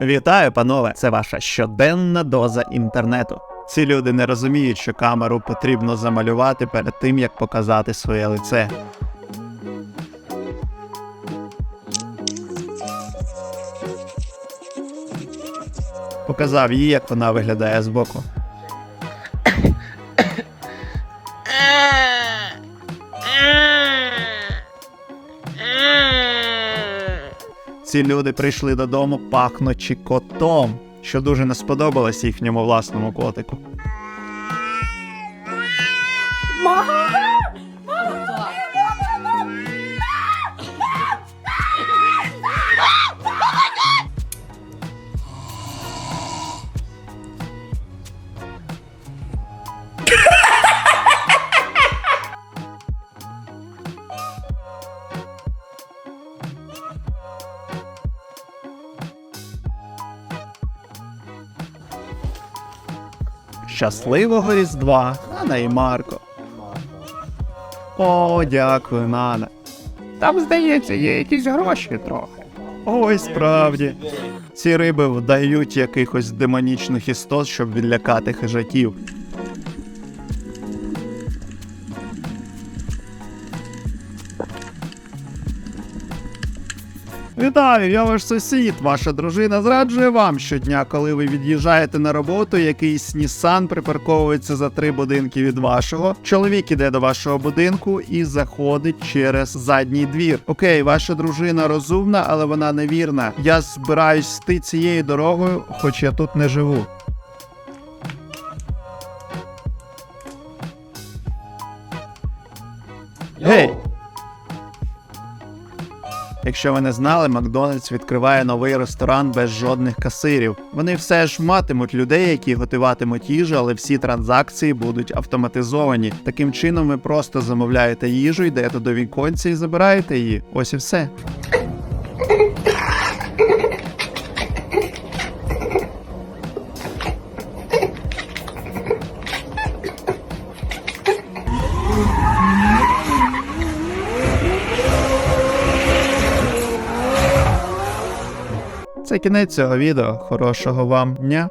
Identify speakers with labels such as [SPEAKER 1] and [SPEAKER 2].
[SPEAKER 1] Вітаю, панове! Це ваша щоденна доза інтернету. Ці люди не розуміють, що камеру потрібно замалювати перед тим, як показати своє лице. Показав їй, як вона виглядає збоку. Ці люди прийшли додому пахнучи котом, що дуже не сподобалось їхньому власному котику. Щасливого Різдва, Нана і Марко. О, дякую, Нана. Там, здається, є якісь гроші трохи. Ой, справді. Ці риби вдають якихось демонічних істот, щоб відлякати хижаків. Вітаю, я ваш сусід. Ваша дружина зраджує вам щодня, коли ви від'їжджаєте на роботу, якийсь Нісан припарковується за три будинки від вашого. Чоловік іде до вашого будинку і заходить через задній двір. Окей, ваша дружина розумна, але вона невірна. Я збираюсь йти цією дорогою, хоч я тут не живу. Гей! Якщо ви не знали, Макдональдс відкриває новий ресторан без жодних касирів. Вони все ж матимуть людей, які готуватимуть їжу, але всі транзакції будуть автоматизовані. Таким чином, ви просто замовляєте їжу, йдете до віконця і забираєте її. Ось і все. Це кінець цього відео. Хорошого вам дня.